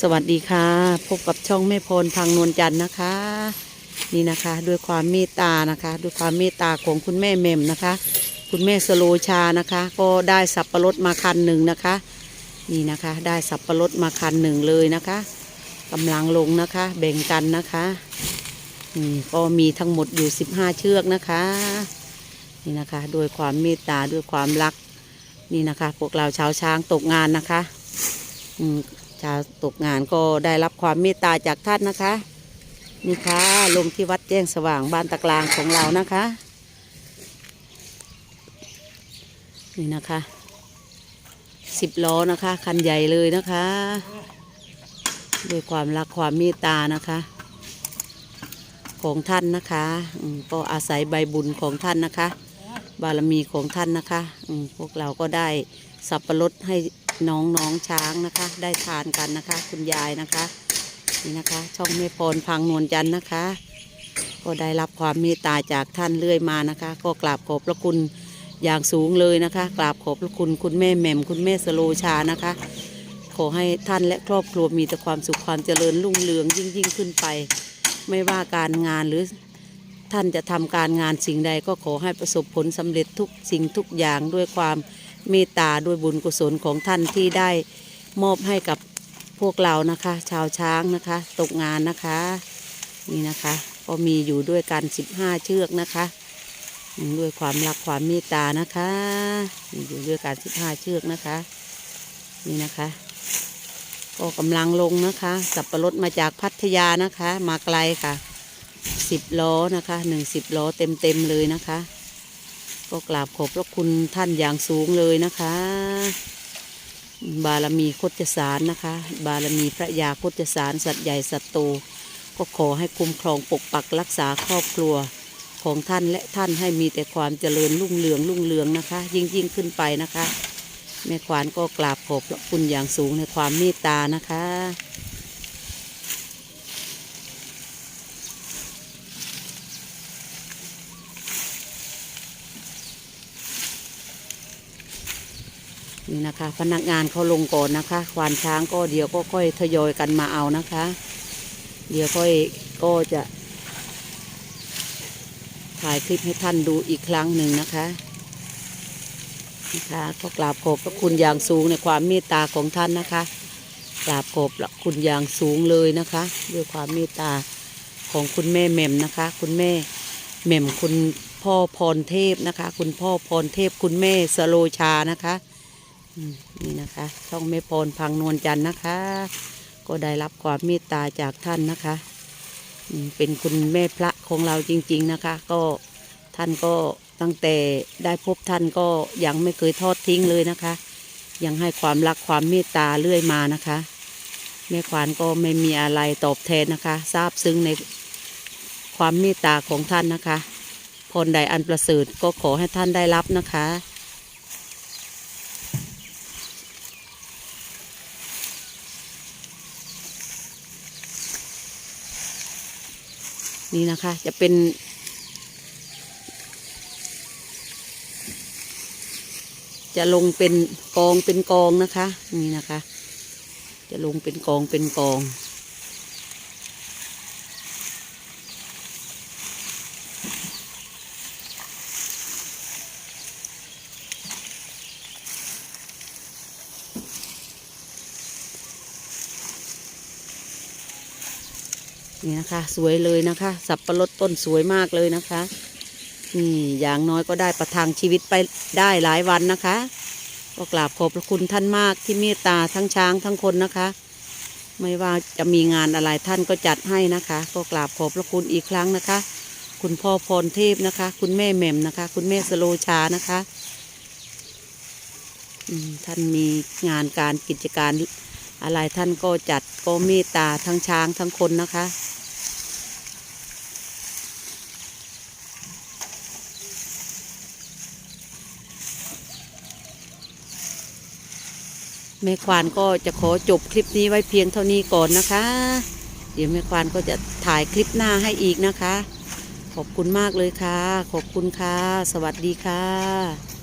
สวัสดีค่ะ พบกับช่องแม่พรพังนวลจันทร์นะคะ นี่นะคะ ด้วยความเมตตานะคะ ด้วยความเมตตาของคุณแม่เมมนะคะ คุณแม่สโลชานะคะ ก็ได้สับปะรดมาคันหนึ่งนะคะ นี่นะคะ ได้สับปะรดมาคันหนึ่งเลยนะคะกำลังลงนะคะ แบ่งกันนะคะนี่ก็มีทั้งหมดอยู่ 15 เชือกนะคะ นี่นะคะด้วยความเมตตาด้วยความรัก นี่นะคะ พวกเราชาวช้างตกงานนะคะอืม ชาวตกงานก็ได้รับความเมตตาจากท่านนะคะ นี่ค่ะลงที่วัดแจ้งสว่างบ้านตะกลางของเรานะคะ นี่นะคะสิบล้อนะคะคันใหญ่เลยนะคะด้วยความรักความเมตตานะคะ ของท่านนะคะก็อาศัยใบบุญของท่านนะคะ บารมีของท่านนะคะพวกเราก็ได้ สับปะรดให้น้องน้องช้างนะคะ ได้ทานกันนะคะ คุณยายนะคะ นี่นะคะ ช่องแม่พรพังนวลจันทร์นะคะ ก็ได้รับความเมตตาจากท่านเรื่อยมานะคะ ก็กราบขอบพระคุณอย่างสูงเลยนะคะ กราบขอบพระคุณคุณแม่แหม่มคุณแม่สโลชานะคะ ขอให้ท่านและครอบครัวมีแต่ความสุขความเจริญรุ่งเรืองยิ่งยิ่งขึ้นไป ไม่ว่าการงานหรือท่านจะทำการงานสิ่งใดก็ขอให้ประสบผลสำเร็จทุกสิ่งทุกอย่างด้วยความ เมตตาด้วยบุญกุศลของท่านที่ได้มอบให้กับพวกเรานะคะ ชาวช้างนะคะ ตกงานนะคะ นี่นะคะ ก็มีอยู่ด้วยกัน 15 เชือกนะคะด้วยความรักความเมตตานะคะมีอยู่ด้วยกัน 15 เชือกนะคะ นี่นะคะ ก็กำลังลงนะคะ สับปะรดมาจากพัทยานะคะ มาไกลค่ะสิบล้อนะคะหนึ่งสิบล้อเต็มเต็มๆเลยนะคะ ก็กราบขอบพระคุณท่านอย่างสูงเลยนะคะ บารมีโคจสารนะคะ บารมีพระยาโคจสารสัตว์ใหญ่สัตว์โตก็ขอให้คุ้มครองปกปักรักษาครอบครัวของท่านและท่านให้มีแต่ความเจริญรุ่งเรืองรุ่งเรืองนะคะ ยิ่งยิ่งขึ้นไปนะคะ แม่ควานก็กราบขอบพระคุณอย่างสูงในความเมตตานะคะ นี่นะคะ พนักงานเขาลงก่อนนะคะ ควานช้างก็เดี๋ยวก็ค่อยทยอยกันมาเอานะคะ เดี๋ยวค่อยก็จะถ่ายคลิปให้ท่านดูอีกครั้งหนึ่งนะคะนะคะก็กราบขอบพระคุณอย่างสูงในความเมตตาของท่านนะคะกราบขอบพระคุณอย่างสูงเลยนะคะ ด้วยความเมตตาของคุณแม่แหม่มนะคะ คุณแม่แหม่มคุณพ่อพรเทพนะคะ คุณพ่อพรเทพคุณแม่สโลชานะคะ นี่นะคะ ช่องแม่พรพังนวลจันทร์นะคะ ก็ได้รับความเมตตาจากท่านนะคะเป็นคุณแม่พระของเราจริง ๆนะคะ ก็ท่านก็ตั้งแต่ได้พบท่านก็ยังไม่เคยทอดทิ้งเลยนะคะ ยังให้ความรักความเมตตาเรื่อยมานะคะ แม่ควานก็ไม่มีอะไรตอบแทนนะคะทราบซึ้งในความเมตตาของท่านนะคะพรใดอันประเสริฐก็ขอให้ท่านได้รับนะคะ นี่นะคะ จะเป็น จะลงเป็นกองเป็นกองนะคะ นี่นะคะ จะลงเป็นกองเป็นกอง นี่นะคะ สวยเลยนะคะ สับปะรดต้นสวยมากเลยนะคะนี่อย่างน้อยก็ได้ประทังชีวิตไปได้หลายวันนะคะก็กราบขอบพระคุณท่านมากที่เมตตาทั้งช้างทั้งคนนะคะ ไม่ว่าจะมีงานอะไรท่านก็จัดให้นะคะ ก็กราบขอบพระคุณอีกครั้งนะคะ คุณพ่อพรเทพนะคะ คุณแม่แหม่มนะคะ คุณแม่สโลชานะคะท่านมีงานการกิจการอะไรท่านก็จัดก็เมตตาทั้งช้างทั้งคนนะคะ แม่ควานก็จะขอจบคลิปนี้ไว้เพียงเท่านี้ก่อนนะคะ เดี๋ยวแม่ควานก็จะถ่ายคลิปหน้าให้อีกนะคะ ขอบคุณมากเลยค่ะ ขอบคุณค่ะ สวัสดีค่ะ